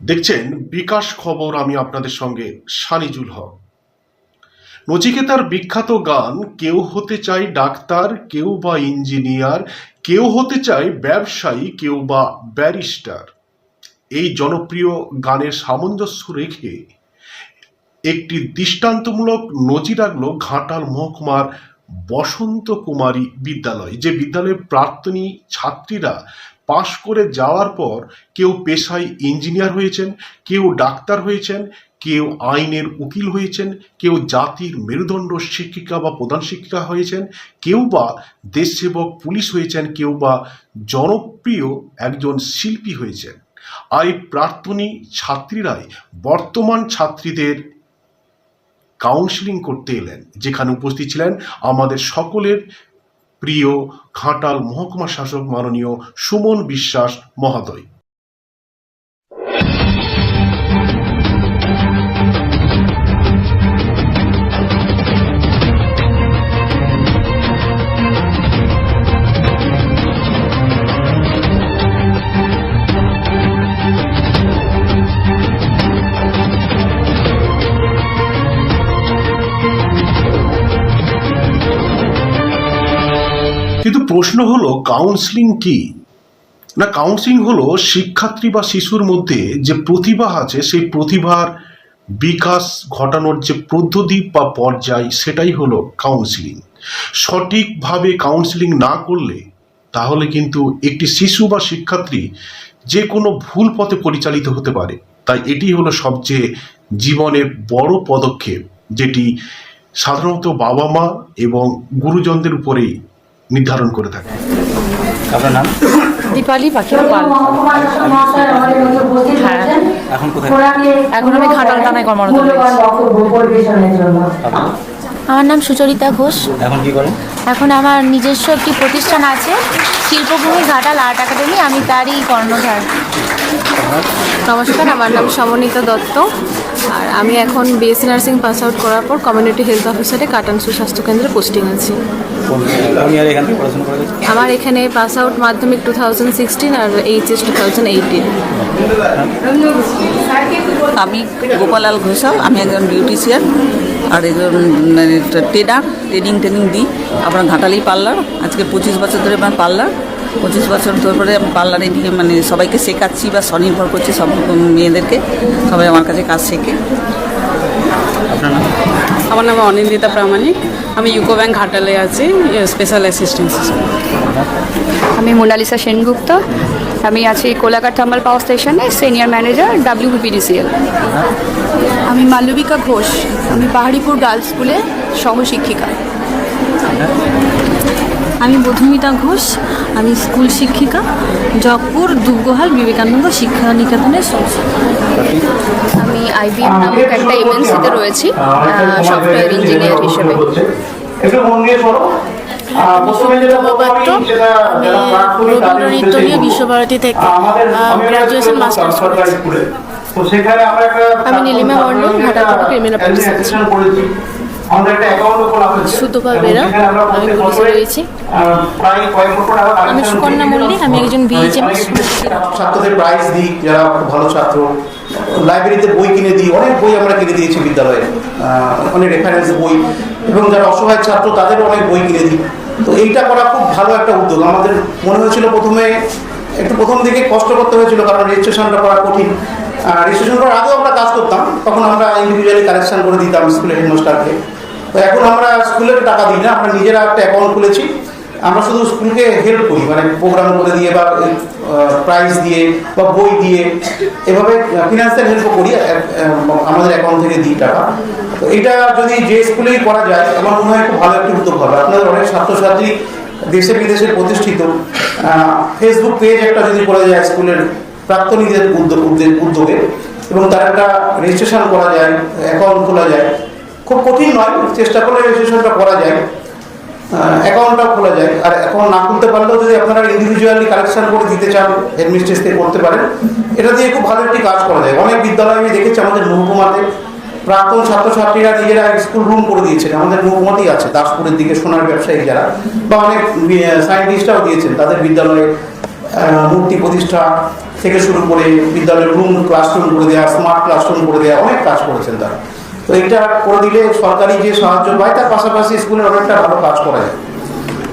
দেখছেন, বিকাশ খবর আমি আপনাদের সঙ্গে, সানিজুল হক। নচিকেতার বিখ্যাত গান, কেউ হতে চায় ডাক্তার, কেউ বা ইঞ্জিনিয়ার, কেউ হতে চায় ব্যবসায়ী, কেউ বা ব্যারিস্টার। এই জনপ্রিয় গানের সামঞ্জস্য রেখে একটি দৃষ্টান্তমূলক নজির রাখল ঘাটাল মহকুমার বসন্ত কুমারী বিদ্যালয়, যে বিদ্যালয়ের প্রাক্তনী ছাত্রীরা পাশ করে যাওয়ার পর কেউ পেশায় ইঞ্জিনিয়ার হয়েছেন, কেউ ডাক্তার হয়েছেন, কেউ আইনের উকিল হয়েছেন, কেউ জাতির মেরুদণ্ড শিক্ষিকা বা প্রধান শিক্ষিকা হয়েছেন, কেউ বা দেশসেবক পুলিশ হয়েছেন, কেউ বা জনপ্রিয় একজন শিল্পী হয়েছেন। আর এই প্রার্থনী ছাত্রীরাই বর্তমান ছাত্রীদের কাউন্সিলিং করতে এলেন। যেখানে উপস্থিত ছিলেন আমাদের সকলের প্রিয় ঘাটাল মহকুমা শাসক মাননীয় সুমন বিশ্বাস মহোদয়। কিন্তু প্রশ্ন হলো কাউন্সিলিং কি? না কাউন্সিলিং হলো শিক্ষার্থী বা শিশুর মধ্যে যে প্রতিভা আছে, সেই প্রতিভার বিকাশ ঘটানোর যে পদ্ধতি বা পর্যায়, সেটাই হলো কাউন্সিলিং সঠিকভাবে কাউন্সিলিং না করলে, তাহলে কিন্তু একটি শিশু বা শিক্ষার্থী যে কোনো ভুল পথে পরিচালিত হতে পারে। তাই এটি হলো সবচেয়ে জীবনের বড় পদক্ষেপ, যেটি সাধারণত বাবা মা এবং গুরুজনদের উপরেই নির্ধারণ করে থাকে। আপনার নাম? দীপালি পাখি পাল। হ্যাঁ। এখন কোথায়? এখন আমি ঘাটাল থানায় কর্মরত রয়েছি। আমার নাম সুচরিতা ঘোষ। এখন কি করেন? এখন আমার নিজস্ব একটি প্রতিষ্ঠান আছে শিল্পভূমি ঘাটাল আর্ট একাডেমি আমি তারই কর্ণধার। নমস্কার আমার নাম সমনিতা দত্ত। আর আমি এখন বিএসসি নার্সিং পাস আউট করার পর কমিউনিটি হেলথ অফিসারে কাটান সুস্বাস্থ্য কেন্দ্রে পোস্টিং আছি। আমার এখানে পাস আউট মাধ্যমিক টু থাউজেন্ড সিক্সটিন আর এইচএস টু থাউজেন্ড এইটিন আমি গোপালাল ঘোষাল আমি একজন বিউটিশিয়ান আর একজন মানে ট্রেনার ট্রেনিং ট্রেনিং দিই আপনার ঘাটালি পার্লার আজকে পঁচিশ বছর ধরে আমার পার্লার। পঁচিশ বছর ধরে আমি পার্লারে নিয়ে মানে সবাইকে শেখাচ্ছি বা স্বনির্ভর করছি সব মেয়েদেরকে। সবাই আমার কাছে কাজ শেখে। আমার নাম অনিন্দিতা প্রামাণিক। আমি ইউকো ব্যাংক ঘাটালে আছি স্পেশাল অ্যাসিস্ট্যান্ট আমি মোনালিসা সেনগুপ্ত। আমি আছি কোলাঘাট থাম্বাল পাওয়ার স্টেশনে সিনিয়র ম্যানেজার ডাব্লিউপিডিসিএল আমি মালবিকা ঘোষ। আমি পাহাড়িপুর গার্লস স্কুলে সহশিক্ষিকা। আমি মধুমিতা ঘোষ আমি স্কুল শিক্ষিকা জগপুর দুর্গহাল বিবেকানন্দ শিক্ষা নিকেতনের আমি আইবিএম নামক একটা এমএনসিতে রয়েছি সফটওয়্যার ইঞ্জিনিয়ার হিসেবে মন রবীন্দ্র নৃত্য নিয়ে বিশ্বভারতী থেকে গ্রাজুয়েশন মাস্টার্স একটা আমি নীলিমা ঘাটাল থেকে ক্রিমিনাল পুলিশ সুতপা বেরা, আমি পুলিশে রয়েছি। আহ, প্রায় কয়েক লক্ষ টাকা আমি সুকন্যা মল্লিক, আমি একজন BHM ছাত্রদের প্রাইজ দিই যারা ভালো ছাত্র। লাইব্রেরিতে বই কিনে দিই অনেক বই আমরা কিনে দিয়েছি বিদ্যালয়ে। অনেক রেফারেন্স বই। এবং যারা অসহায় ছাত্র তাদেরও অনেক বই কিনে দিই। তো এইটা করা খুব ভালো একটা উদ্যোগ। আমাদের মনে হয়েছিল প্রথমে একটু প্রথম দিকে কষ্ট করতে হয়েছিল কারণ রেজিস্ট্রেশনটা করা কঠিন। রেজিস্ট্রেশন করার আগেও আমরা কাজ করতাম। তখন আমরা ইন্ডিভিজুয়ালি কালেকশন করে দিতাম স্কুলের হেডমাস্টারকে তো এখন আমরা স্কুলের টাকা দিই না, আমরা নিজেরা একটা অ্যাকাউন্ট খুলেছি। আমরা শুধু স্কুলকে হেল্প করি মানে প্রোগ্রাম করে দিয়ে বা প্রাইজ দিয়ে বা বই দিয়ে। এভাবে ফিনান্সিয়াল হেল্প করি আমাদের অ্যাকাউন্ট থেকে দিই টাকা। তো এটা যদি যে স্কুলেই করা যায়, আমার মনে হয় খুব ভালো একটি উদ্যোগ হবে। আপনাদের অনেক ছাত্রছাত্রী দেশে বিদেশে প্রতিষ্ঠিত। ফেসবুক পেজ একটা যদি করা যায় স্কুলের প্রাক্তনীদের উদ্যোগ, উদ্যোগ- উদ্যোগে, এবং তার একটা রেজিস্ট্রেশন করা যায় অ্যাকাউন্ট খোলা যায়। খুব কঠিন নয়, চেষ্টা করলে রেজিস্ট্রেশনটা করা যায়। অ্যাকাউন্টটা খোলা যায়। আর অ্যাকাউন্ট না খুলতে পারলেও যদি আপনারা ইন্ডিভিজুয়ালি কালেকশন করে দিতে চান হেডমিস্ট্রেস থেকে করতে পারেন, এটা দিয়ে খুব ভালো একটি কাজ করা যায়। অনেক বিদ্যালয় আমি দেখেছি আমাদের মহকুমাতে প্রাক্তন ছাত্রছাত্রীরা নিজেরা স্কুল রুম করে দিয়েছেন। আমাদের মহকুমাতেই আছে, দাসপুরের দিকে সোনার ব্যবসায়ী যারা, বা অনেক সায়েন্টিস্টরাও দিয়েছেন। তাদের বিদ্যালয়ে মূর্তি প্রতিষ্ঠা থেকে শুরু করে বিদ্যালয়ের রুম ক্লাসরুম করে দেওয়া স্মার্ট ক্লাসরুম করে দেওয়া অনেক কাজ করেছেন তারা। তো এটা করে দিলে সরকারি যে সাহায্য পায়, তার পাশাপাশি স্কুলের অনেকটা ভালো কাজ করা। যায়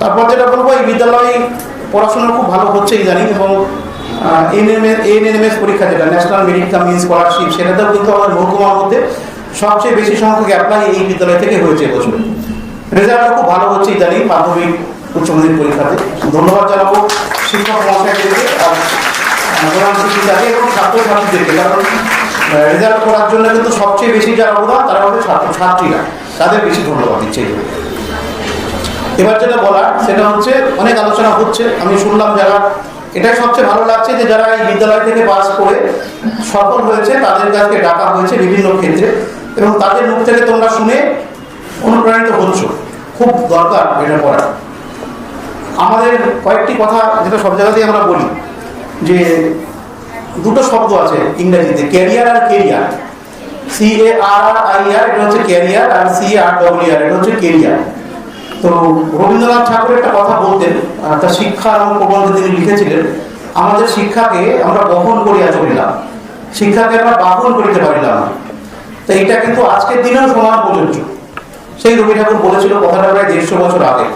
তারপর যেটা বলব, এই বিদ্যালয়ে পড়াশোনা খুব ভালো হচ্ছে ইদানিং এবং এনএমএস পরীক্ষা যেটা, ন্যাশনাল মেরিট কামিং স্কলারশিপ, সেটাতেও কিন্তু আমাদের মহকুমার মধ্যে সবচেয়ে বেশি সংখ্যক অ্যাপ্লাই এই বিদ্যালয় থেকে হয়েছে এবছর রেজাল্টটা খুব ভালো হচ্ছে ইদানিং মাধ্যমিক, উচ্চ মাধ্যমিক পরীক্ষাতে। ধন্যবাদ জানাব শিক্ষক মহাশয়দেরকে আর প্রধান শিক্ষিকাকে এবং ছাত্রছাত্রীদেরকে, কারণ রেজাল্ট করার জন্য কিন্তু সবচেয়ে বেশি যারা অবদান তারা হচ্ছে ছাত্র ছাত্রীরা। তাদের বেশি ধন্যবাদ দিচ্ছে এবার যেটা বলার, সেটা হচ্ছে অনেক আলোচনা হচ্ছে। আমি শুনলাম যারা, এটাই সবচেয়ে ভালো লাগছে যে যারা এই বিদ্যালয় থেকে পাস করে সফল হয়েছে, তাদের কাছে ডাকা হয়েছে বিভিন্ন ক্ষেত্রে এবং তাদের মুখ থেকে তোমরা শুনে অনুপ্রাণিত হচ্ছ। খুব দরকার এটা করা আমাদের কয়েকটি কথা যেটা সব জায়গাতেই আমরা বলি, যে দুটো শব্দ আছে ইংরেজিতে carrier R career C A R I R এটা হচ্ছে ক্যারিয়ার আর সি আর ডব্লিউ আর এটা হচ্ছে কেরিয়ার তো রবীন্দ্রনাথ ঠাকুর একটা কথা বলতেন তার শিক্ষা এবং প্রবন্ধে তিনি লিখেছিলেন, আমাদের শিক্ষাকে আমরা বহন করিয়া চলিলাম। শিক্ষাকে আমরা বাহন করিতে পারিলাম না। তো এটা কিন্তু আজকের দিনেও সমান প্রযোজ্য সেই রবি ঠাকুর বলেছিল কথাটা প্রায় দেড়শো বছর আগে।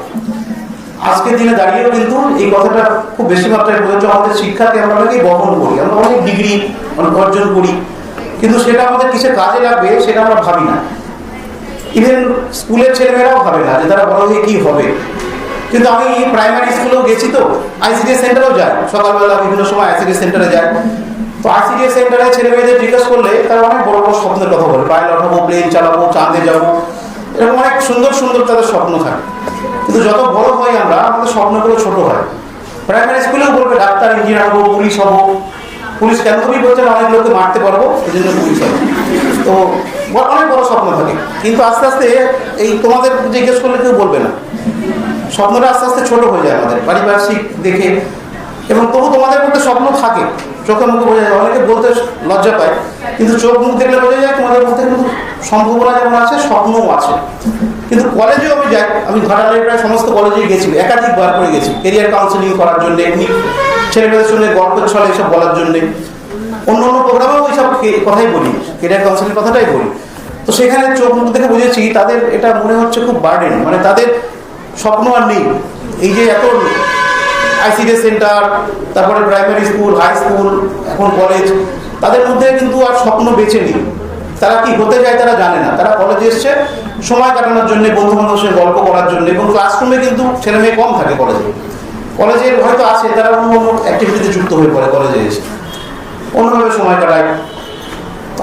আজকের দিনে দাঁড়িয়েও কিন্তু এই কথাটা খুব বেশি মাত্রায় প্রযোজ্য আমাদের শিক্ষাকে আমরা অনেকেই বহন করি, আমরা অনেক ডিগ্রি অনেক অর্জন করি, কিন্তু সেটা আমাদের কিসে কাজে লাগবে সেটা আমরা ভাবি না। ইভেন স্কুলের ছেলেমেয়েরাও ভাবে না যে তারা বড় হয়ে কি হবে। কিন্তু আমি প্রাইমারি স্কুলেও গেছি তো আইসিডিএস সেন্টারেও যাই। সকালবেলা বিভিন্ন সময় আইসিডিএস সেন্টারে যাই। তো আইসিডিএস সেন্টারে ছেলে মেয়েদের জিজ্ঞেস করলে তারা অনেক বড় বড় স্বপ্নের কথা বলে পাইলট হব প্লেন চালাবো, চাঁদে যাব, এরকম অনেক সুন্দর সুন্দর তাদের স্বপ্ন থাকে। কিন্তু যত বড় হয় আমরা, আমাদের স্বপ্নগুলো ছোট হয়। প্রাইমারি স্কুলেও বলবে, ডাক্তার ইঞ্জিনিয়ার হব পুলিশ হব। পুলিশ কেন? তুমি বলছেন অনেক লোককে মারতে পারব এই জন্য পুলিশ হবে। তো অনেক বড় স্বপ্ন থাকে। কিন্তু আস্তে আস্তে এই তোমাদের জিজ্ঞেস করলে কেউ বলবে না। স্বপ্নটা আস্তে আস্তে ছোট হয়ে যায় আমাদের, পারিপার্শ্বিক দেখে। এবং তবু তোমাদের মধ্যে স্বপ্ন থাকে। চোখে মুখে বোঝা যায়। অনেকে বলতে লজ্জা পায়, কিন্তু চোখ মুখ দেখলে বোঝা যায় তোমাদের মধ্যে কিন্তু সম্ভাবনা যেমন আছে, স্বপ্নও আছে। কিন্তু কলেজেও আমি যাই, আমি ঘাটালের প্রায় সমস্ত কলেজেই গেছি, একাধিকবার করে গেছি। কেরিয়ার কাউন্সিলিং করার জন্য, এমনি ছেলেমেয়েদের সঙ্গে গল্প ছলে এসব বলার জন্যে। অন্য অন্য প্রোগ্রামেও ওই সব কে- কথাই বলি কেরিয়ার কাউন্সিলিং কথাটাই বলি। তো সেখানে চোখ মুখ দেখে বুঝেছি, তাদের এটা মনে হচ্ছে খুব বার্ডেন মানে তাদের স্বপ্ন আর নেই। এই যে এত আইসিডি সেন্টার তারপরে প্রাইমারি স্কুল হাই স্কুল এখন কলেজ তাদের মধ্যে কিন্তু আর স্বপ্ন বেছে নেই। তারা কি হতে চায় তারা জানে না। তারা কলেজে এসছে, সময় কাটানোর জন্য বন্ধু বান্ধবের সঙ্গে গল্প করার জন্য, এবং ক্লাসরুমে কিন্তু ছেলে মেয়ে কম থাকে কলেজে কলেজে হয়তো আছে, তারা অন্য অন্য অ্যাক্টিভিটিতে যুক্ত হয়ে পড়ে কলেজে এসে। অন্যভাবে সময় কাটায়।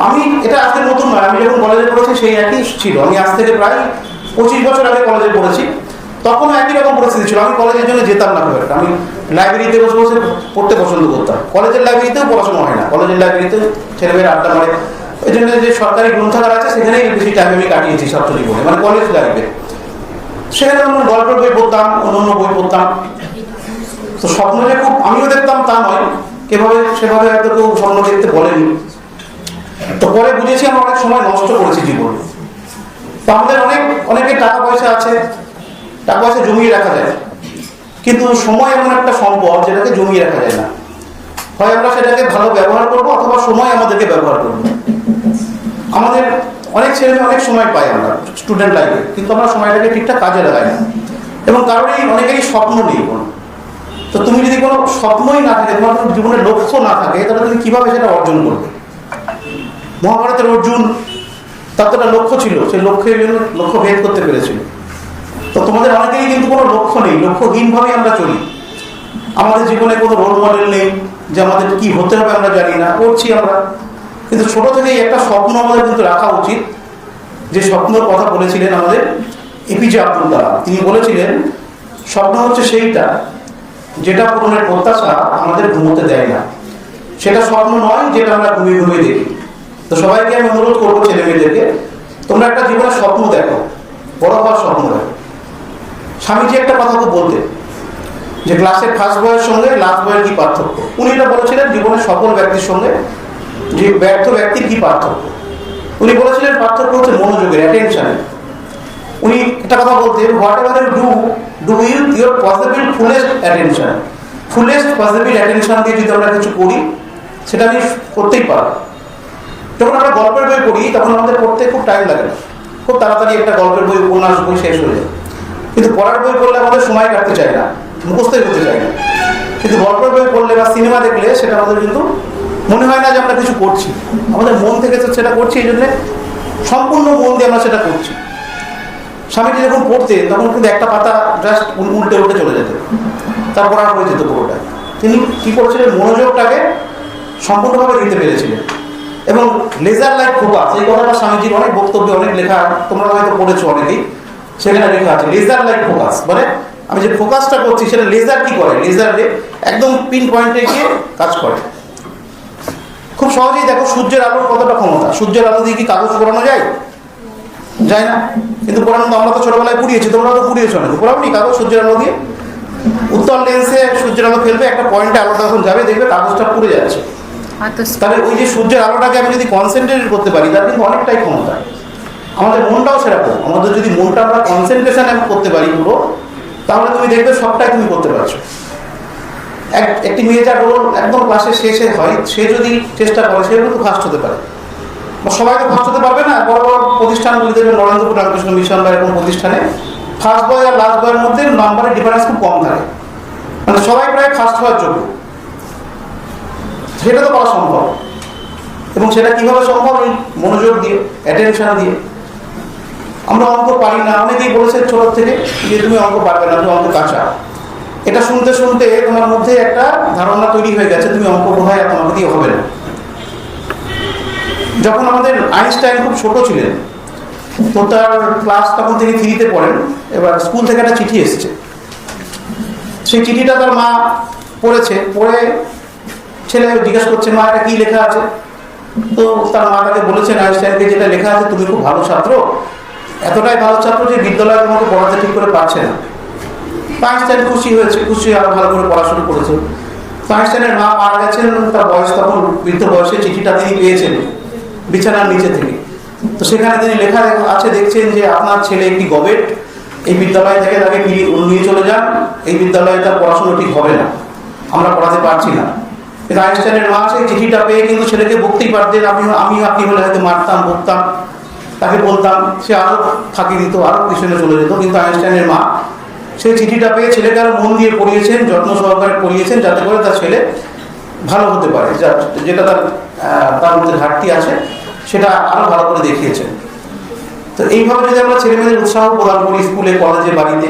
আমি, এটা আজকে নতুন নয়, আমি যখন কলেজে পড়েছি, সেই একই ছিল। আমি আজ থেকে প্রায় পঁচিশ বছর আগে কলেজে পড়েছি। তখনও একই রকম পরিস্থিতি ছিল। আমি কলেজের জন্য যেতাম না খুব একটা। আমি লাইব্রেরিতে বসে বসে পড়তে পছন্দ করতাম। কলেজের লাইব্রেরিতেও পড়াশোনা হয় না। কলেজের লাইব্রেরিতেও ছেলেমেয়েরা আড্ডা মারে। এই জন্য যে সরকারি গ্রন্থাগার আছে, সেখানেই বেশি টাইম আমি কাটিয়েছি ছাত্র জীবনে মানে কলেজ লাইব্রেরি সেখানে অন্য গল্পের বই পড়তাম অন্য বই পড়তাম। তো স্বপ্ন যে খুব আমিও দেখতাম, তা নয়। কেভাবে সেভাবে হয়তো কেউ স্বপ্ন দেখতে বলেনি। তো পরে বুঝেছি আমরা অনেক সময় নষ্ট করেছি জীবন। তো আমাদের অনেক অনেকের টাকা পয়সা আছে। টাকা পয়সা জমিয়ে রাখা যায়। কিন্তু সময় এমন একটা সম্পদ যেটাকে জমিয়ে রাখা যায় না। হয় আমরা সেটাকে ভালো ব্যবহার করব অথবা সময় আমাদেরকে ব্যবহার করব। আমাদের অনেক ছেলে অনেক সময় পাই আমরা স্টুডেন্ট লাইফে কিন্তু আমরা সময়টাকে ঠিকঠাক কাজে লাগাই না। এবং কারোরই অনেকেরই স্বপ্ন নেই কোনো। তো তুমি যদি কোনো স্বপ্নই না থাকে, তোমার কোনো জীবনের লক্ষ্য না থাকে, তাহলে তুমি কীভাবে সেটা অর্জন করবে? মহাভারতের অর্জুন তার তো একটা লক্ষ্য ছিল সেই লক্ষ্যের জন্য লক্ষ্য ভেদ করতে পেরেছিল। তো তোমাদের অনেকেই কিন্তু কোনো লক্ষ্য নেই। লক্ষ্যহীনভাবেই আমরা চলি। আমাদের জীবনে কোনো রোল মডেল নেই যে আমাদের কি হতে হবে আমরা জানি না, করছি আমরা। কিন্তু ছোট থেকেই একটা স্বপ্ন আমাদের কিন্তু রাখা উচিত। যে স্বপ্নের কথা বলেছিলেন আমাদের এপিজে আব্দুল কালাম। তিনি বলেছিলেন, স্বপ্ন হচ্ছে সেইটা যেটা পূরণের প্রত্যাশা আমাদের ঘুমোতে দেয় না। সেটা স্বপ্ন নয় যেটা আমরা ঘুমিয়ে ঘুমিয়ে দেখি। তো সবাইকে আমি অনুরোধ করব ছেলে মেয়েদেরকে তোমরা একটা জীবনের স্বপ্ন দেখো। বড় হওয়ার স্বপ্ন দেখো। স্বামীজি একটা কথা খুব বলতেন যে ক্লাসের ফার্স্ট বয়ের সঙ্গে লাস্ট বয়ের কি পার্থক্য? উনি এটা বলেছিলেন জীবনের সফল ব্যক্তির সঙ্গে যে ব্যর্থ ব্যক্তির কি পার্থক্য? উনি বলেছিলেন পার্থক্য হচ্ছে মনোযোগের অ্যাটেনশনের উনি একটা কথা বলতেন whatever you do do you your possible fullest attention fullest possible attention দিয়ে যদি আমরা কিছু করি, সেটা আমি করতেই পারব। যখন আমরা গল্পের বই পড়ি, তখন আমাদের পড়তে খুব টাইম লাগে খুব তাড়াতাড়ি একটা গল্পের বই, উপন্যাস বই শেষ হয়ে যায়। কিন্তু পড়ার বই পড়লে আমাদের সময় কাটতে চায় না, মুখস্থই করতে চায় না। কিন্তু গল্পের বই পড়লে বা সিনেমা দেখলে সেটা আমাদের কিন্তু মনে হয় না যে আমরা কিছু করছি। আমাদের মন থেকে সেটা করছি, এই জন্যে সম্পূর্ণ মন দিয়ে আমরা সেটা করছি। স্বামীজি যখন পড়তেন তখন কিন্তু একটা পাতা জাস্ট উল্টে উল্টে চলে যেত। তারপর আর হয়ে যেত পুরোটা। তিনি কি করেছিলেন? মনোযোগটাকে সম্পূর্ণভাবে দিতে পেরেছিলেন। এবং লেজার লাইট ফোকাস এই কথাটা স্বামীজির অনেক বক্তব্যে, অনেক লেখা, তোমরা হয়তো পড়েছো অনেকেই সেখানে লেখা আছে লেজার লাইট ফোকাস মানে আমি যে ফোকাসটা করছি সেটা লেজার কি করে? লেজার দিয়ে একদম পিন পয়েন্টে গিয়ে কাজ করে। খুব সহজেই দেখো সূর্যের আলোর কতটা ক্ষমতা। সূর্যের আলো দিয়ে কি কাগজ পোড়ানো যায়? যায় না। কিন্তু পোড়ানো তো আমরা তো ছোটবেলায় পুড়িয়েছি তোমরা তো পুড়িয়েছো না পোড়াবনি কাগজ সূর্যের আলো দিয়ে? উত্তর লেন্সে সূর্যের আলো ফেলবে একটা পয়েন্টে আলো তখন যাবে দেখবে কাগজটা পুড়ে যাচ্ছে। তাহলে ওই যে সূর্যের আলোটাকে আমি যদি কনসেন্ট্রেট করতে পারি তার কিন্তু অনেকটাই ক্ষমতা। আমাদের মনটাও সেরকম। আমাদের যদি মনটা আমরা কনসেন্ট্রেশন করতে পারি পুরো, তাহলে তুমি দেখবে সবটাই তুমি করতে পারছ। এক, একটি মেয়ে যার রোল একদম ক্লাসের শেষে হয়, সে যদি চেষ্টা করে, সে কিন্তু ফার্স্ট হতে পারে। সবাই তো ফার্স্ট হতে পারবে না, বড় বড় প্রতিষ্ঠানগুলি দেখবে নরেন্দ্রপুর, রামকৃষ্ণ মিশন বা এরকম প্রতিষ্ঠানে ফার্স্ট বয় আর লাস্ট বয়ের মধ্যে নাম্বারের ডিফারেন্স খুব কম থাকে। মানে সবাই প্রায় ফার্স্ট হওয়ার যোগ্য। সেটা তো করা সম্ভব। এবং সেটা কীভাবে সম্ভব? এই মনোযোগ দিয়ে অ্যাটেনশন দিয়ে। আমরা অঙ্ক পারি না। অনেকেই বলেছে ছোট থেকে যে তুমি অঙ্ক পারবে না, তুমি অঙ্ক কাঁচা এটা শুনতে শুনতে তোমার মধ্যে একটা ধারণা তৈরি হয়ে গেছে, তুমি অঙ্ক বোধহয় তোমাকে দিয়ে হবে না। যখন আমাদের আইনস্টাইন খুব ছোট ছিলেন, তো তার ক্লাস তখন তিনি থ্রিতে পড়েন, এবার স্কুল থেকে একটা চিঠি এসেছে। সেই চিঠিটা তার মা পড়েছে, পড়ে ছেলে জিজ্ঞেস করছে, মা, এটা কি লেখা আছে? তো তার মা তাকে বলেছেন, আইনস্টাইনকে যেটা লেখা আছে, তুমি খুব ভালো ছাত্র। এতটাই ভালো ছাত্র যে বিদ্যালয়ে তোমাকে পড়াতে ঠিক করে পারছে না। আইনস্টাইন খুশি হয়েছে, খুশি আরও ভালো করে পড়াশোনা করেছে। আইনস্টাইনের মা মারা গেছেন এবং তার বয়স তখন, বৃদ্ধ বয়সে চিঠিটা তিনি পেয়েছেন, বিছানার নিচে থেকে। তো সেখানে তিনি লেখা আছে, দেখছেন যে আপনার ছেলে একটি গবেট, এই বিদ্যালয় থেকে তাকে নিয়ে চলে যান, এই বিদ্যালয়ে তার পড়াশোনা ঠিক হবে না, আমরা পড়াতে পারছি না। কিন্তু আইনস্টাইনের মা সেই চিঠিটা পেয়ে কিন্তু ছেলেকে বকতেই পারতেন আমি আমি আপনি হলে হয়তো মারতাম, বকতাম। তাকে বলতাম, সে আরও ফাঁকি দিত আরও পিছনে চলে যেত। কিন্তু আইনস্টাইনের মা সেই চিঠিটা পেয়ে ছেলেকে আরও মন দিয়ে পড়িয়েছেন, যত্ন সহকারে পড়িয়েছেন, যাতে করে তার ছেলে ভালো হতে পারে যেটা তার তার মধ্যে ঘাটতি আছে, সেটা আরও ভালো করে দেখিয়েছেন। তো এইভাবে যদি আমরা ছেলে মেয়েদের উৎসাহ প্রদান করি স্কুলে, কলেজে, বাড়িতে,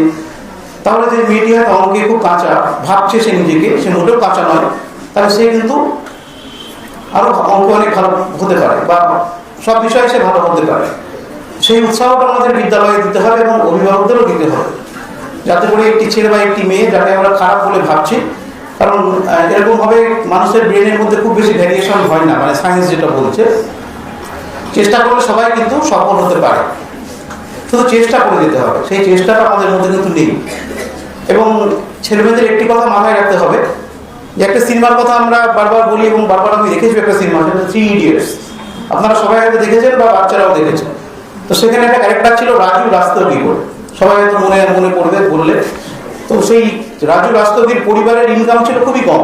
তাহলে যে মেয়েটি অঙ্কে খুব কাঁচা, ভাবছে সে নিজেকে, সে মোটেও কাঁচা নয়, তাহলে সে কিন্তু আরও অঙ্ক অনেক ভালো হতে পারে, বা সব বিষয়ে সে ভালো হতে পারে সেই উৎসাহটা আমাদের বিদ্যালয়ে দিতে হবে এবং অভিভাবকদেরও দিতে হবে। যাতে করে একটি ছেলে বা একটি মেয়ে যাকে আমরা খারাপ বলে ভাবছি, কারণ এরকমভাবে মানুষের ব্রেনের মধ্যে খুব বেশি ভ্যারিয়েশন হয় না মানে সায়েন্স যেটা বলছে। চেষ্টা করলে সবাই কিন্তু সফল হতে পারে। শুধু চেষ্টা করে যেতে হবে। সেই চেষ্টাটা আমাদের মধ্যে কিন্তু নেই। এবং ছেলেমেয়েদের একটি কথা মাথায় রাখতে হবে যে, একটা সিনেমার কথা আমরা বারবার বলি এবং বারবার আমি দেখেছি একটা সিনেমা সেটা থ্রি ইডিয়টস আপনারা সবাই হয়তো দেখেছেন বা বাচ্চারাও দেখেছেন। তো সেখানে একটা ক্যারেক্টার ছিল রাজু রাস্তগি বলে। সবাই হয়তো মনে মনে পড়বে, বললে। তো সেই রাজু রাস্তগির পরিবারের ইনকাম ছিল খুবই কম।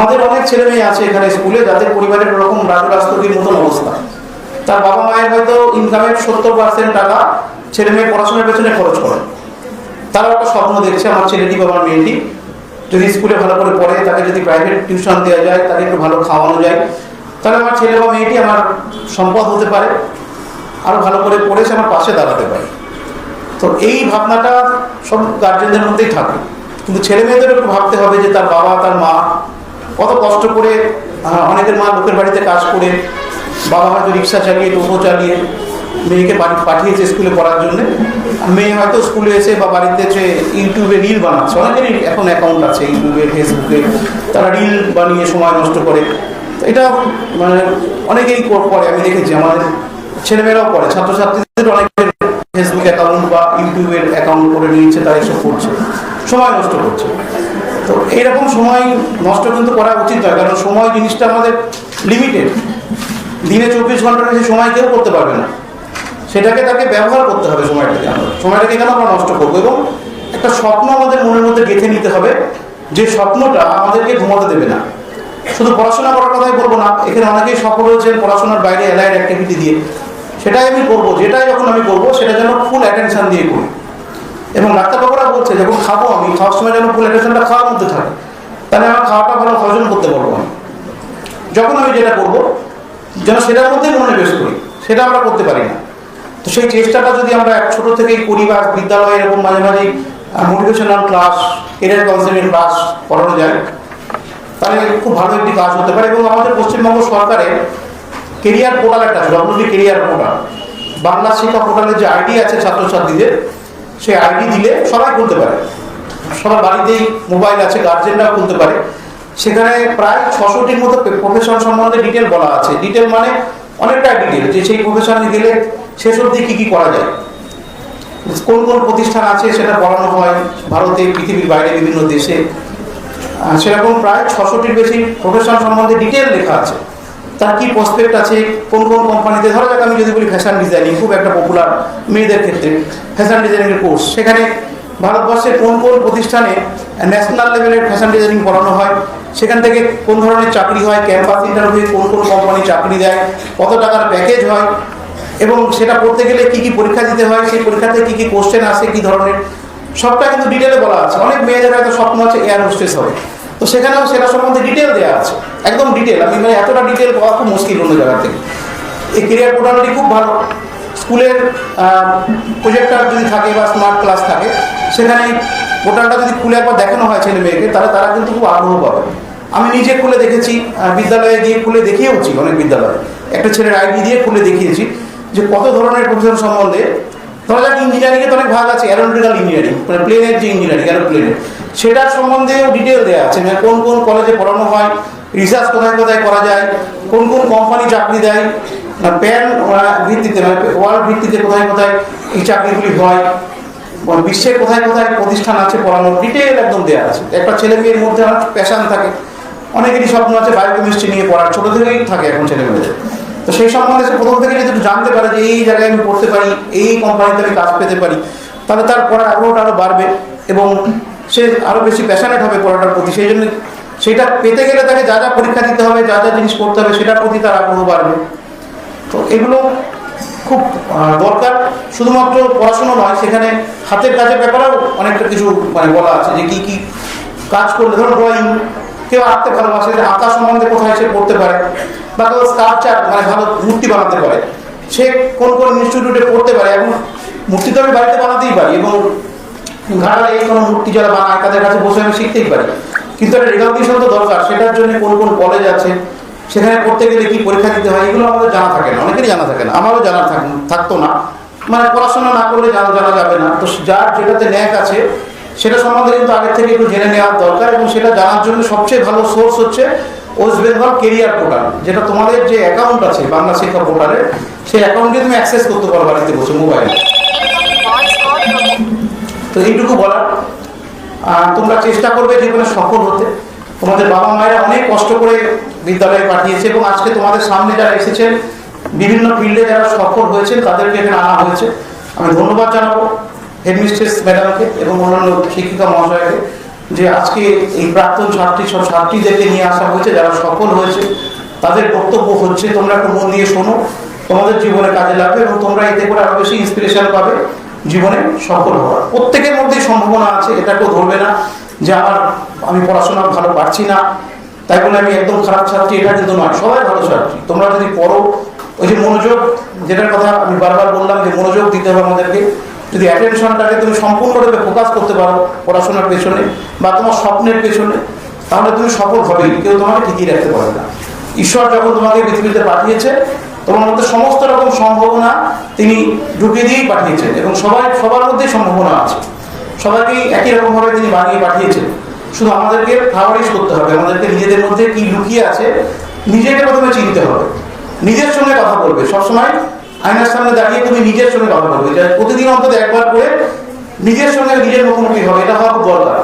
আমাদের অনেক ছেলে মেয়ে আছে এখানে স্কুলে যাদের পরিবারের ওরকম রাজু রাস্তগির মতন অবস্থা। তার বাবা মায়ের হয়তো ইনকামের সত্তর পার্সেন্ট টাকা ছেলে মেয়ে পড়াশোনার পেছনে খরচ করে। তারা একটা স্বপ্ন দেখছে, আমার ছেলেটি বা আমার মেয়েটি। যদি স্কুলে ভালো করে পড়ে, তাকে যদি প্রাইভেট টিউশন দেওয়া যায়, তাকে একটু ভালো খাওয়ানো যায় তাহলে আমার ছেলে বা মেয়েটি আমার সম্পদ হতে পারে, আরও ভালো করে পড়ে সে আমার পাশে দাঁড়াতে পারে। তো এই ভাবনাটা সব গার্জেনদের মধ্যেই থাকে। কিন্তু ছেলে মেয়েদের একটু ভাবতে হবে যে তার বাবা, তার মা কত কষ্ট করে অনেকের মা লোকের বাড়িতে কাজ করে, বাবা হয়তো রিক্সা চালিয়ে, টোটো চালিয়ে মেয়েকে বাড়ি- পাঠিয়েছে স্কুলে পড়ার জন্য। মেয়ে হয়তো স্কুলে এসে বা বাড়িতে এসে ইউটিউবে রিল বানাচ্ছে। অনেকেরই এখন অ্যাকাউন্ট আছে, ইউটিউবে ফেসবুকে তারা রিল বানিয়ে সময় নষ্ট করে। এটা মানে অনেকেই কর- আমি দেখেছি। আমাদের ছেলেমেয়েরাও করে, ছাত্রছাত্রীদের অনেকের ফেসবুক অ্যাকাউন্ট বা ইউটিউবের অ্যাকাউন্ট করে নিয়েছে, তারা এসব করছে। সময় নষ্ট করছে। তো এইরকম সময় নষ্ট কিন্তু করা উচিত নয়, কারণ সময় জিনিসটা আমাদের লিমিটেড দিনে চব্বিশ ঘণ্টার বেশি সময় কেউ করতে পারবে না। সেটাকে তাকে ব্যবহার করতে হবে সময়টাকে আমরা। সময়টাকে কেন আমরা নষ্ট করব? এবং একটা স্বপ্ন আমাদের মনের মধ্যে গেঁথে নিতে হবে। যে স্বপ্নটা আমাদেরকে ঘুমাতে দেবে না। শুধু পড়াশোনা করার কথাই বলব না, এখানে অনেকেই সফল হয়েছেন পড়াশোনার বাইরে অ্যালাইড অ্যাক্টিভিটি দিয়ে। সেটাই আমি করব, যেটাই যখন আমি করব, সেটা যেন ফুল অ্যাটেনশন দিয়ে করি। এবং ডাক্তারবাবুরা বলছে, যখন খাব আমি, খাওয়ার সময় যেন ফুল অ্যাটেনশনটা খাওয়ার মধ্যে থাকে। তাহলে আমার খাওয়াটা ভালো, হজম করতে পারব আমি। যখন আমি যেটা করব, যেন সেটার মধ্যেই মনোনিবেশ করি, সেটা আমরা করতে পারি না। তো সেই চেষ্টাটা যদি আমরা এক ছোট থেকেই করি বা বিদ্যালয়ে এরকম মাঝে মাঝে motivational class career counselling class করানো যায় তাহলে খুব ভালো একটি কাজ হতে পারে এবং আমাদের পশ্চিমবঙ্গ সরকারের কেরিয়ার পোর্টাল একটা আছে ডব্লিউডি কেরিয়ার পোর্টাল বাংলা শিক্ষা পোর্টালের যে আইডি আছে ছাত্রছাত্রীদের, সেই আইডি দিলে সবাই খুলতে পারে। সবার বাড়িতেই মোবাইল আছে গার্জেনরাও খুলতে পারে। সেখানে প্রায় ছশোটির মতো প্রফেশন সম্বন্ধে ডিটেল বলা আছে। ডিটেল মানে অনেকটা ডিটেল যে সেই প্রফেশনে গেলে শেষ অবধি কী কী করা যায়। কোন কোন প্রতিষ্ঠান আছে সেটা পড়ানো হয়। ভারতে, পৃথিবীর বাইরে বিভিন্ন দেশে সেরকম প্রায় ছশোটির বেশি প্রফেশন সম্বন্ধে ডিটেল লেখা আছে। তার কি প্রসপেক্ট আছে? কোন কোন কোম্পানিতে ধরো যাক, আমি যদি বলি ফ্যাশন ডিজাইনিং খুব একটা পপুলার মেয়েদের ক্ষেত্রে ফ্যাশন ডিজাইনিংয়ের কোর্স সেখানে ভারতবর্ষের কোন কোন প্রতিষ্ঠানে ন্যাশনাল লেভেলের ফ্যাশন ডিজাইনিং পড়ানো হয়? সেখান থেকে কোন ধরনের চাকরি হয়? ক্যাম্পাস ইন্টারভিউ কোন কোন কোম্পানি চাকরি দেয়? কত টাকার প্যাকেজ হয়? এবং সেটা পড়তে গেলে কি কি পরীক্ষা দিতে হয়? সেই পরীক্ষাতে কি কি কোশ্চেন আসে? কি ধরনের সবটা কিন্তু ডিটেলে বলা আছে। অনেক মেয়েদের হয়তো স্বপ্ন আছে এয়ার হোস্টেস হবে। তো সেখানেও সেটা সম্বন্ধে ডিটেল দেওয়া আছে। একদম ডিটেল আমি মানে এতটা ডিটেল পাওয়া খুব মুশকিল অন্য জায়গা থেকে। এই কেরিয়ার পোর্টালটি খুব ভালো। স্কুলের প্রজেক্টার যদি থাকে বা স্মার্ট ক্লাস থাকে, সেখানে পোর্টালটা যদি খুলে একবার দেখানো হয় ছেলে মেয়েকে, তাহলে তারা কিন্তু খুব আগ্রহ পাবে। আমি নিজে খুলে দেখেছি বিদ্যালয়ে গিয়ে খুলে দেখিয়েওছি অনেক বিদ্যালয়ে। একটা ছেলের আইডি দিয়ে খুলে দেখিয়েছি যে কত ধরনের প্রফেশন সম্বন্ধে ধরা যাক ইঞ্জিনিয়ারিংয়ে তো অনেক ভাগ আছে অ্যারোনটিক্যাল ইঞ্জিনিয়ারিং মানে প্লেনের যে ইঞ্জিনিয়ারিং অ্যারোপ্লেনের সেটার সম্বন্ধেও ডিটেল দেওয়া আছে মানে কোন কোন কলেজে পড়ানো হয় রিসার্চ কোথায় কোথায় করা যায়, কোন কোন কোম্পানি চাকরি দেয় প্যান ভিত্তিতে মানে ওয়ার্ল্ড ভিত্তিতে কোথায় কোথায় এই চাকরিগুলি হয় বিশ্বের কোথায় কোথায় প্রতিষ্ঠান আছে পড়ানোর ডিটেল একদম দেওয়া আছে। একটা ছেলে মেয়ের মধ্যে অনেক প্যাশান থাকে, অনেকেরই স্বপ্ন আছে বায়োকেমিস্ট্রি নিয়ে পড়ার, ছোটো থেকেই থাকে এখন ছেলে মেয়েদের তো সেই সম্বন্ধে সে প্রথম থেকে যদি জানতে পারে যে এই জায়গায় আমি পড়তে পারি, এই কোম্পানিতে আমি কাজ পেতে পারি, তাহলে তার পড়ার আগ্রহটা আরও বাড়বে এবং সে আরও বেশি প্যাশানেট হবে পড়াটার প্রতি। সেই জন্য সেটা পেতে গেলে তাকে যা যা পরীক্ষা দিতে হবে, যা যা জিনিস করতে হবে, সেটার প্রতি তার আগ্রহ বাড়বে। তো এগুলো খুব দরকার। শুধুমাত্র পড়াশুনো নয়, সেখানে হাতের কাজের ব্যাপারেও অনেকটা কিছু মানে বলা আছে যে কি কি কাজ করলে ধরো ড্রয়িং কেউ আঁকতে ভালোবাসে, আঁকা সম্বন্ধে কোথায় সে পড়তে পারে? বা কেউ স্কাল্পচার মানে ভালো মূর্তি বানাতে পারে। সে কোন কোন ইনস্টিটিউটে পড়তে পারে এবং মূর্তি তো আমি বাড়িতে বানাতেই পারি এবং ঘাড়া এই কোনো মূর্তি যারা বানায় তাদের কাছে বসে আমি শিখতেই পারি। কিন্তু একটা রেগাউন্ডেশন তো দরকার, সেটার জন্য কোন কোন কলেজ আছে, সেখানে পড়তে গেলে কি পরীক্ষা দিতে হয়, এগুলো আমাদের জানা থাকে না, অনেকেরই জানা থাকে না, আমারও জানা থাক- থাকতো না। মানে পড়াশোনা না করলে জানা জানা যাবে না। তো যার যেটাতে ন্যাক আছে, সেটা সম্বন্ধে কিন্তু আগের থেকে একটু জেনে নেওয়ার দরকার এবং সেটা জানার জন্য সবচেয়ে ভালো সোর্স হচ্ছে ওয়েস্ট বেঙ্গল কেরিয়ার পোর্টাল যেটা তোমাদের যে অ্যাকাউন্ট আছে বাংলা শিক্ষা পোর্টালে সেই অ্যাকাউন্টে তুমি অ্যাক্সেস করতে পারো বাড়িতে বসে মোবাইলে তো এইটুকু বলার। তোমরা চেষ্টা করবে জীবনে সফল হতে। তোমাদের বাবা মায়েরা অনেক কষ্ট করে বিদ্যালয়ে পাঠিয়েছে এবং আজকে তোমাদের সামনে যারা এসেছেন, বিভিন্ন ফিল্ডে যারা সফল হয়েছেন, তাদেরকে এখানে আনা হয়েছে। আমি ধন্যবাদ জানাব হেডমিস্ট্রেস ম্যাডামকে এবং অন্যান্য শিক্ষিকা মহাশয়কে। যে আজকে এই প্রাক্তন ছাত্রী সব ছাত্রীদেরকে নিয়ে আসা হয়েছে, যারা সফল হয়েছে, তাদের বক্তব্য হচ্ছে, তোমরা একটু মন দিয়ে শোনো, তোমাদের জীবনে কাজে লাগবে এবং তোমরা এতে করে আরও বেশি ইন্সপিরেশন পাবে জীবনে সফল হওয়ার। প্রত্যেকের মধ্যেই সম্ভাবনা আছে, এটা কেউ ধরবে না যে আমার, আমি পড়াশোনা ভালো পারছি না, তাই বলে আমি একদম খারাপ ছাত্রী, এটা কিন্তু নয়, সবাই ভালো ছাত্রী। তোমরা যদি পড়ো, ওই যে মনোযোগ, যেটার কথা আমি বারবার বললাম যে মনোযোগ দিতে হবে আমাদেরকে যদি অ্যাটেনশনটাকে তুমি সম্পূর্ণরূপে ফোকাস করতে পারো পড়াশোনার পেছনে বা তোমার স্বপ্নের পেছনে, তাহলে তুমি সফল হবেই। কেউ তোমাকে ঠিকই রাখতে পারবে না। ঈশ্বর যখন তোমাকে পৃথিবীতে পাঠিয়েছে, তোমার মধ্যে সমস্ত রকম সম্ভাবনা তিনি ঢুকিয়ে দিয়েই পাঠিয়েছেন এবং সবাই, সবার মধ্যেই সম্ভাবনা আছে। সবাইকেই একই রকমভাবে তিনি বানিয়ে পাঠিয়েছেন। শুধু আমাদেরকে ফ্লাওয়ারিশ করতে হবে, আমাদেরকে নিজেদের মধ্যে কি লুকিয়ে আছে, নিজেকে প্রথমে চিনতে হবে। নিজের সঙ্গে কথা বলবে। সবসময় আয়নার সামনে দাঁড়িয়ে তুমি নিজের সঙ্গে কথা বলবে। প্রতিদিন অন্তত একবার করে নিজের সঙ্গে নিজের মুখোমুখি হবে, এটা হওয়া খুব দরকার।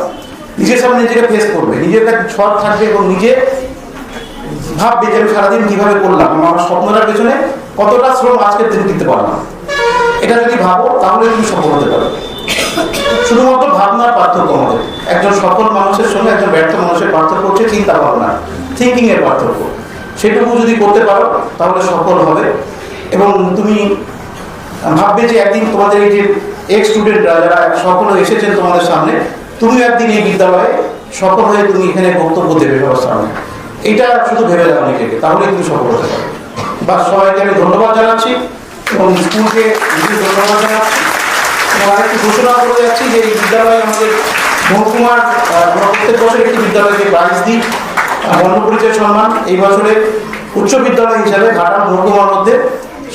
নিজের সামনে নিজেকে ফেস করবে, নিজের কাছে সৎ থাকবে এবং নিজে ভাববে যে আমি সারাদিন কীভাবে করলাম, আমার স্বপ্নটার পেছনে কতটা শ্রম আজকের দিন দিতে পারলাম। এটা যদি ভাবো, তাহলে তুমি সফল হতে পারবে শুধুমাত্র ভাবনার পার্থক্য আমাদের। একজন সফল মানুষের সঙ্গে একজন ব্যর্থ মানুষের পার্থক্য হচ্ছে চিন্তা ভাবনা থিঙ্কিংয়ের পার্থক্য। সেটুকু যদি করতে পারো, তাহলে সফল হবে। এবং তুমি ভাববে যে একদিন তোমাদের এই যে এক্স স্টুডেন্টরা যারা সফল এসেছেন তোমাদের সামনে তুমি একদিন এই বিদ্যালয়ে সফল হয়ে তুমি এখানে বক্তব্য দেবে সবার সামনে। এটা শুধু ভেবে দাও নিজেকে তাহলে তুমি সফল হতে পারবে। বা সবাইকে আমি ধন্যবাদ জানাচ্ছি এবং স্কুলকে ধন্যবাদ জানাচ্ছি। এবং আরেকটি ঘোষণা করে যাচ্ছি যে এই বিদ্যালয়ে আমাদের মহকুমার প্রত্যেক বছর একটি বিদ্যালয়কে প্রাইজ দিই। বর্ণপরিচয় সম্মান, এই বছরে উচ্চ বিদ্যালয় হিসাবে ঘাটাল মহকুমার মধ্যে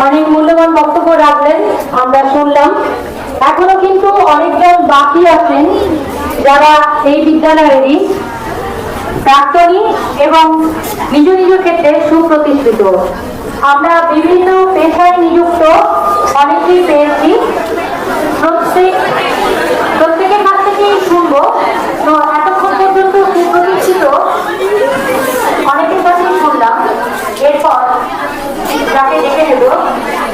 অনেক মূল্যবান বক্তব্য রাখলেন, আমরা শুনলাম। এখনও কিন্তু অনেকজন বাকি আছেন যারা এই বিদ্যালয়েরই প্রাক্তনী এবং নিজ নিজ ক্ষেত্রে সুপ্রতিষ্ঠিত। আমরা বিভিন্ন পেশায় নিযুক্ত অনেকেই পেয়েছি। প্রত্যেক প্রত্যেকের কাছ থেকেই শুনব তো এতক্ষণ পর্যন্ত সুপ্রতিষ্ঠিত অনেকের কাছেই শুনলাম এরপর যাকে ডেকে নেব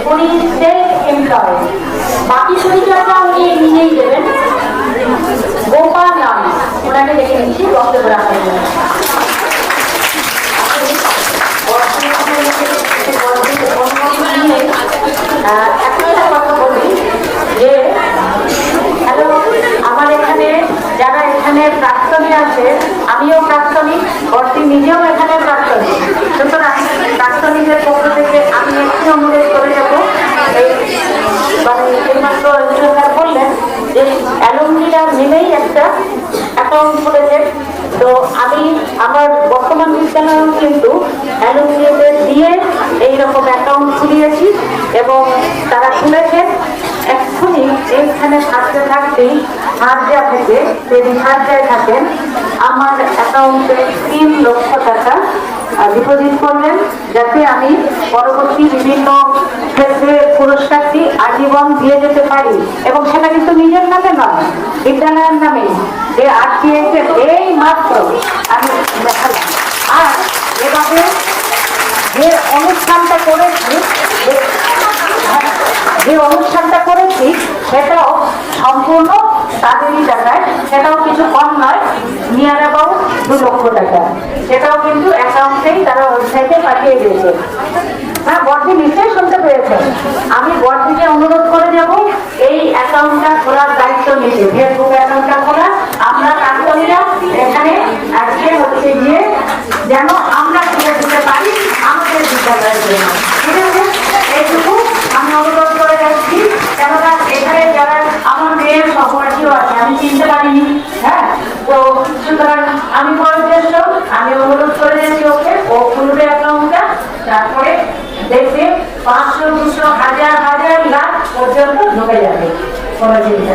উনি সেলফ এমপ্লয় বাকি পরিচয়টা উনি নিজেই দেবেন গোপাল নাম ওনাকে ডেকে নিচ্ছি বক্তব্য রাখার জন্য আহ, একটা কথা বলি যে হ্যালো আমার এখানে যারা এখানে প্রাক্তনী আছে আমিও প্রাক্তনী বর্তী নিজেও এখানে প্রাক্তনী সুতরাং প্রাক্তনীদের পক্ষ থেকে আমি একটি অনুরোধ করে যাব এই এইমাত্র বললেন যে অ্যালুমিনিয়াম মিলেই একটা অ্যাকাউন্ট খুলেছে তো আমি আমার বর্তমান বিদ্যালয়েও কিন্তু অ্যালুমিনিয়ামের দিয়ে এইরকম অ্যাকাউন্ট খুলিয়েছি। এবং তারা খুলেছে এক্ষুনি এইখানে থাকতে থাকতেই হাজিয়া থেকে, যদি হাজিয়ায় থাকেন, আমার অ্যাকাউন্টে তিন লক্ষ টাকা ডিপোজিট করলেন যাতে আমি পরবর্তী বিভিন্ন ক্ষেত্রে পুরস্কারটি আজীবন দিয়ে যেতে পারি। এবং সেটা কিন্তু নিজের নামে নয়, বিদ্যালয়ের নামে। যে আটটিয়েছে এই মাত্র। আমি দেখালাম। আর এভাবে যে অনুষ্ঠানটা করেছি, যে- অনুষ্ঠানটা করেছি, সেটাও সম্পূর্ণ তাদেরই টাকায় সেটাও কিছু কম নয় নিয়ার অ্যাবাউট দু লক্ষ টাকা। সেটাও কিন্তু অ্যাকাউন্টেই তারা ওয়েবসাইটে পাঠিয়ে দিয়েছে। হ্যাঁ বর্দি নিশ্চয়ই শুনতে পেরেছেন আমি বর্দিকে অনুরোধ করে যাব, এই অ্যাকাউন্টটা খোলার দায়িত্ব নিতে। ফেসবুক অ্যাকাউন্টটা খোলা আমরা কাজকর্মীরা এখানে আজকে হচ্ছে গিয়ে যেন আমরা তুলে দিতে পারি বিদ্যালয়ের জন্য ঠিক আছে আমি অনুরোধ আমি অনুরোধ করে যাচ্ছি ওকে ও খুলবে অ্যাকাউন্টটা তারপরে দেখবে পাঁচশো, দুশো, হাজার হাজার লাখ পর্যন্ত ঢুকে যাবে কোনো চিন্তা।